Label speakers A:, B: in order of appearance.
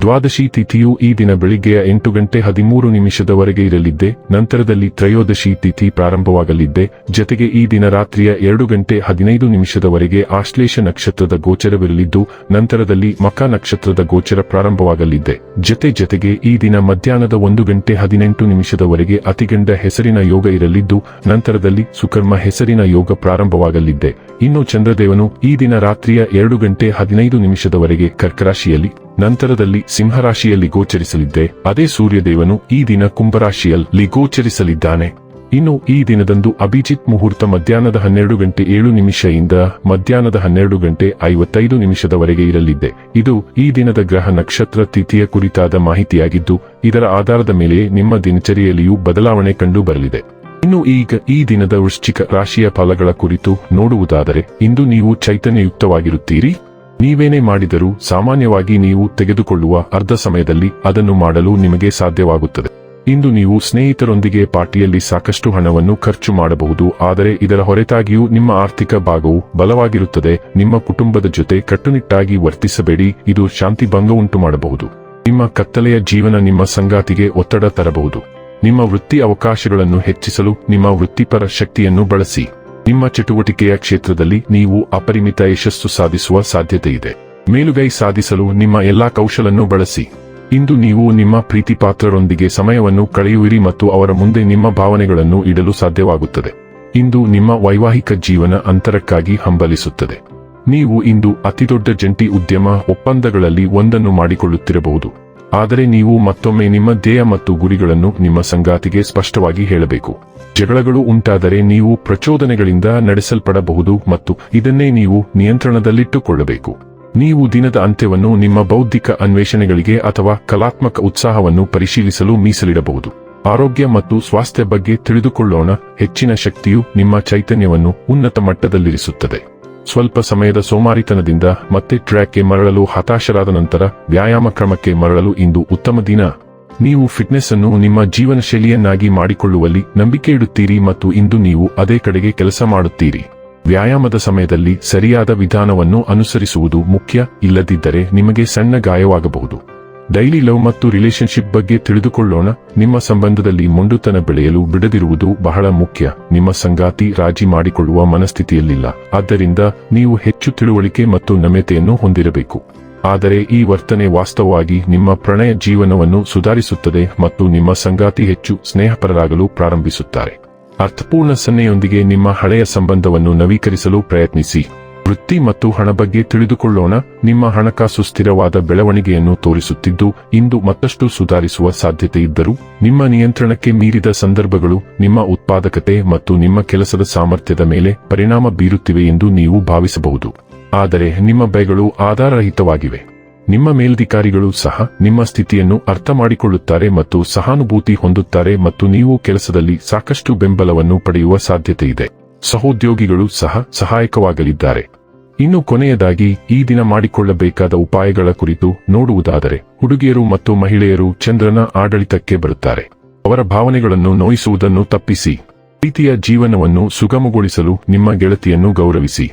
A: ದ್ವಾದಶಿ ತಿಥಿಯು ಈ ದಿನ ಬೆಳಿಗ್ಗೆಯ ಎಂಟು ಗಂಟೆ ಹದಿಮೂರು ನಿಮಿಷದವರೆಗೆ ಇರಲಿದ್ದೆ, ನಂತರದಲ್ಲಿ ತ್ರಯೋದಶಿ ತಿಥಿ ಪ್ರಾರಂಭವಾಗಲಿದ್ದೆ, ಜತೆಗೆ ಈ ದಿನ ರಾತ್ರಿಯ ಎರಡು ಗಂಟೆ ಹದಿನೈದು ನಿಮಿಷದವರೆಗೆ ಆಶ್ಲೇಷ ನಕ್ಷತ್ರದ ಗೋಚರವಿರಲಿದ್ದು, ನಂತರದಲ್ಲಿ ಮಕ ನಕ್ಷತ್ರದ ಗೋಚರ ಪ್ರಾರಂಭವಾಗಲಿದ್ದೆ. ಜತೆ ಜತೆಗೆ ಈ ದಿನ ಮಧ್ಯಾಹ್ನದ ಒಂದು ಗಂಟೆ ಹದಿನೆಂಟು ನಿಮಿಷದವರೆಗೆ ಅತಿಗಂಡ ಹೆಸರಿನ ಯೋಗ ಇರಲಿದ್ದು, ನಂತರದಲ್ಲಿ ಸುಕರ್ಮ ಹೆಸರಿನ ಯೋಗ ಪ್ರಾರಂಭವಾಗಲಿದ್ದೆ. ಇನ್ನು ಚಂದ್ರದೇವನು ಈ ದಿನ ರಾತ್ರಿಯ ಎರಡು ಗಂಟೆ ಹದಿನೈದು ನಿಮಿಷದವರೆಗೆ ಕರ್ಕರಾಶಿಯಲ್ಲಿ ನಂತರದಲ್ಲಿ ಸಿಂಹರಾಶಿಯಲ್ಲಿ ಗೋಚರಿಸಲಿದ್ದೆ. ಅದೇ ಸೂರ್ಯದೇವನು ಈ ದಿನ ಕುಂಭರಾಶಿಯಲ್ಲಿ ಗೋಚರಿಸಲಿದ್ದಾನೆ. ಇನ್ನು ಈ ದಿನದಂದು ಅಭಿಜಿತ್ ಮುಹೂರ್ತ ಮಧ್ಯಾಹ್ನದ ಹನ್ನೆರಡು ಗಂಟೆ ಏಳು ನಿಮಿಷದಿಂದ ಮಧ್ಯಾಹ್ನದ ಹನ್ನೆರಡು ಗಂಟೆ ಐವತ್ತೈದು ನಿಮಿಷದವರೆಗೆ ಇರಲಿದ್ದೆ. ಇದು ಈ ದಿನದ ಗ್ರಹ ನಕ್ಷತ್ರ ತಿಥಿಯ ಕುರಿತಾದ ಮಾಹಿತಿಯಾಗಿದ್ದು, ಇದರ ಆಧಾರದ ಮೇಲೆ ನಿಮ್ಮ ದಿನಚರಿಯಲ್ಲಿಯೂ ಬದಲಾವಣೆ ಕಂಡು ಬರಲಿದೆ ಇನ್ನು ಈಗ ಈ ದಿನದ ವೃಶ್ಚಿಕ ರಾಶಿಯ ಫಲಗಳ ಕುರಿತು ನೋಡುವುದಾದರೆ, ಇಂದು ನೀವು ಚೈತನ್ಯಯುಕ್ತವಾಗಿರುತ್ತೀರಿ. ನೀವೇನೇ ಮಾಡಿದರೂ ಸಾಮಾನ್ಯವಾಗಿ ನೀವು ತೆಗೆದುಕೊಳ್ಳುವ ಅರ್ಧ ಸಮಯದಲ್ಲಿ ಅದನ್ನು ಮಾಡಲು ನಿಮಗೆ ಸಾಧ್ಯವಾಗುತ್ತದೆ. ಇಂದು ನೀವು ಸ್ನೇಹಿತರೊಂದಿಗೆ ಪಾರ್ಟಿಯಲ್ಲಿ ಸಾಕಷ್ಟು ಹಣವನ್ನು ಖರ್ಚು ಮಾಡಬಹುದು, ಆದರೆ ಇದರ ಹೊರತಾಗಿಯೂ ನಿಮ್ಮ ಆರ್ಥಿಕ ಭಾಗವು ಬಲವಾಗಿರುತ್ತದೆ, ನಿಮ್ಮ ಕುಟುಂಬದ ಜೊತೆ ಕಟ್ಟುನಿಟ್ಟಾಗಿ ವರ್ತಿಸಬೇಡಿ, ಇದು ಶಾಂತಿ ಭಂಗ ಉಂಟು ಮಾಡಬಹುದು ನಿಮ್ಮ ಕತ್ತಲೆಯ ಜೀವನ ನಿಮ್ಮ ಸಂಗಾತಿಗೆ ಒತ್ತಡ ತರಬಹುದು. ನಿಮ್ಮ ವೃತ್ತಿ ಅವಕಾಶಗಳನ್ನು ಹೆಚ್ಚಿಸಲು ನಿಮ್ಮ ವೃತ್ತಿಪರ ಶಕ್ತಿಯನ್ನು ಬಳಸಿ. ನಿಮ್ಮ ಚಟುವಟಿಕೆಯ ಕ್ಷೇತ್ರದಲ್ಲಿ ನೀವು ಅಪರಿಮಿತ ಯಶಸ್ಸು ಸಾಧಿಸುವ ಸಾಧ್ಯತೆ ಇದೆ ಮೇಲುಗೈ ಸಾಧಿಸಲು ನಿಮ್ಮ ಎಲ್ಲಾ ಕೌಶಲನ್ನು ಬಳಸಿ. ಇಂದು ನೀವು ನಿಮ್ಮ ಪ್ರೀತಿಪಾತ್ರರೊಂದಿಗೆ ಸಮಯವನ್ನು ಕಳೆಯುವಿರಿ ಮತ್ತು ಅವರ ಮುಂದೆ ನಿಮ್ಮ ಭಾವನೆಗಳನ್ನು ಇಡಲು ಸಾಧ್ಯವಾಗುತ್ತದೆ. ಇಂದು ನಿಮ್ಮ ವೈವಾಹಿಕ ಜೀವನ ಅಂತರಕ್ಕಾಗಿ ಹಂಬಲಿಸುತ್ತದೆ. ನೀವು ಇಂದು ಅತಿದೊಡ್ಡ ಜಂಟಿ ಉದ್ಯಮ ಒಪ್ಪಂದಗಳಲ್ಲಿ ಒಂದನ್ನು ಮಾಡಿಕೊಳ್ಳುತ್ತಿರಬಹುದು. ಆದರೆ ನೀವು ಮತ್ತೊಮ್ಮೆ ನಿಮ್ಮ ಧ್ಯೇಯ ಮತ್ತು ಗುರಿಗಳನ್ನು ನಿಮ್ಮ ಸಂಗಾತಿಗೆ ಸ್ಪಷ್ಟವಾಗಿ ಹೇಳಬೇಕು. ಜಗಳಗಳು ಉಂಟಾದರೆ ನೀವು ಪ್ರಚೋದನೆಗಳಿಂದ ನಡೆಸಲ್ಪಡಬಹುದು ಮತ್ತು ಇದನ್ನೇ ನೀವು ನಿಯಂತ್ರಣದಲ್ಲಿಟ್ಟುಕೊಳ್ಳಬೇಕು. ನೀವು ದಿನದ ಅಂತ್ಯವನ್ನು ನಿಮ್ಮ ಬೌದ್ಧಿಕ ಅನ್ವೇಷಣೆಗಳಿಗೆ ಅಥವಾ ಕಲಾತ್ಮಕ ಉತ್ಸಾಹವನ್ನು ಪರಿಶೀಲಿಸಲು ಮೀಸಲಿಡಬಹುದು. ಆರೋಗ್ಯ ಮತ್ತು ಸ್ವಾಸ್ಥ್ಯ ಬಗ್ಗೆ ತಿಳಿದುಕೊಳ್ಳೋಣ, ಹೆಚ್ಚಿನ ಶಕ್ತಿಯು ನಿಮ್ಮ ಚೈತನ್ಯವನ್ನು ಉನ್ನತ ಮಟ್ಟದಲ್ಲಿರಿಸುತ್ತದೆ. ಸ್ವಲ್ಪ ಸಮಯದ ಸೋಮಾರಿತನದಿಂದ ಮತ್ತೆ ಟ್ರ್ಯಾಕ್ಗೆ ಮರಳಲು ಹತಾಶರಾದ ನಂತರ ವ್ಯಾಯಾಮ ಕ್ರಮಕ್ಕೆ ಮರಳಲು ಇಂದು ಉತ್ತಮ ದಿನ. ನೀವು ಫಿಟ್ನೆಸ್ ಅನ್ನು ನಿಮ್ಮ ಜೀವನ ಶೈಲಿಯನ್ನಾಗಿ ಮಾಡಿಕೊಳ್ಳುವಲ್ಲಿ ನಂಬಿಕೆ ಇಡುತ್ತೀರಿ ಮತ್ತು ಇಂದು ನೀವು ಅದೇ ಕಡೆಗೆ ಕೆಲಸ ಮಾಡುತ್ತೀರಿ. ವ್ಯಾಯಾಮದ ಸಮಯದಲ್ಲಿ ಸರಿಯಾದ ವಿಧಾನವನ್ನು ಅನುಸರಿಸುವುದು ಮುಖ್ಯ, ಇಲ್ಲದಿದ್ದರೆ ನಿಮಗೆ ಸಣ್ಣ ಗಾಯವಾಗಬಹುದು. ಡೈಲಿ ಲವ್ ಮತ್ತು ರಿಲೇಶನ್ಶಿಪ್ ಬಗ್ಗೆ ತಿಳಿದುಕೊಳ್ಳೋಣ, ನಿಮ್ಮ ಸಂಬಂಧದಲ್ಲಿ ಮೊಂಡುತನ ಬೆಳೆಯಲು ಬಿಡದಿರುವುದು ಬಹಳ ಮುಖ್ಯ, ನಿಮ್ಮ ಸಂಗಾತಿ ರಾಜಿ ಮಾಡಿಕೊಳ್ಳುವ ಮನಸ್ಥಿತಿಯಲ್ಲಿಲ್ಲ, ಆದ್ದರಿಂದ ನೀವು ಹೆಚ್ಚು ತಿಳುವಳಿಕೆ ಮತ್ತು ನಮ್ಯತೆಯನ್ನು ಹೊಂದಿರಬೇಕು. ಆದರೆ ಈ ವರ್ತನೆ ವಾಸ್ತವವಾಗಿ ನಿಮ್ಮ ಪ್ರಣಯ ಜೀವನವನ್ನು ಸುಧಾರಿಸುತ್ತದೆ ಮತ್ತು ನಿಮ್ಮ ಸಂಗಾತಿ ಹೆಚ್ಚು ಸ್ನೇಹಪರರಾಗಲು ಪ್ರಾರಂಭಿಸುತ್ತಾರೆ. ಅರ್ಥಪೂರ್ಣ ಸನ್ನೆಯೊಂದಿಗೆ ನಿಮ್ಮ ಹಳೆಯ ಸಂಬಂಧವನ್ನು ನವೀಕರಿಸಲು ಪ್ರಯತ್ನಿಸಿ. ವೃತ್ತಿ ಮತ್ತು ಹಣ ಬಗ್ಗೆ ತಿಳಿದುಕೊಳ್ಳೋಣ. ನಿಮ್ಮ ಹಣಕಾಸು ಸ್ಥಿರವಾದ ಬೆಳವಣಿಗೆಯನ್ನು ತೋರಿಸುತ್ತಿದ್ದು, ಇಂದು ಮತ್ತಷ್ಟು ಸುಧಾರಿಸುವ ಸಾಧ್ಯತೆ ಇದ್ದರೂ, ನಿಮ್ಮ ನಿಯಂತ್ರಣಕ್ಕೆ ಮೀರಿದ ಸಂದರ್ಭಗಳು, ನಿಮ್ಮ ಉತ್ಪಾದಕತೆ ಮತ್ತು ನಿಮ್ಮ ಕೆಲಸದ ಸಾಮರ್ಥ್ಯದ ಮೇಲೆ ಪರಿಣಾಮ ಬೀರುತ್ತಿವೆ ಎಂದು ನೀವು ಭಾವಿಸಬಹುದು. ಆದರೆ ನಿಮ್ಮ ಬೈಗಳು ಆಧಾರರಹಿತವಾಗಿವೆ. ನಿಮ್ಮ ಮೇಲಧಿಕಾರಿಗಳು ಸಹ ನಿಮ್ಮ ಸ್ಥಿತಿಯನ್ನು ಅರ್ಥ ಮಾಡಿಕೊಳ್ಳುತ್ತಾರೆ ಮತ್ತು ಸಹಾನುಭೂತಿ ಹೊಂದುತ್ತಾರೆ ಮತ್ತು ನೀವು ಕೆಲಸದಲ್ಲಿ ಸಾಕಷ್ಟು ಬೆಂಬಲವನ್ನು ಪಡೆಯುವ ಸಾಧ್ಯತೆ ಇದೆ ಸಹೋದ್ಯೋಗಿಗಳು ಸಹ ಸಹಾಯಕವಾಗಲಿದ್ದಾರೆ. ಇನ್ನು ಕೊನೆಯದಾಗಿ, ಈ ದಿನ ಮಾಡಿಕೊಳ್ಳಬೇಕಾದ ಉಪಾಯಗಳ ಕುರಿತು ನೋಡುವುದಾದರೆ, ಹುಡುಗಿಯರು ಮತ್ತು ಮಹಿಳೆಯರು ಚಂದ್ರನ ಆಡಳಿತಕ್ಕೆ ಬರುತ್ತಾರೆ. ಅವರ ಭಾವನೆಗಳನ್ನು ನೋಯಿಸುವುದನ್ನು ತಪ್ಪಿಸಿ. ಪ್ರೀತಿಯ ಜೀವನವನ್ನು ಸುಗಮಗೊಳಿಸಲು ನಿಮ್ಮ ಗೆಳತಿಯನ್ನು ಗೌರವಿಸಿ.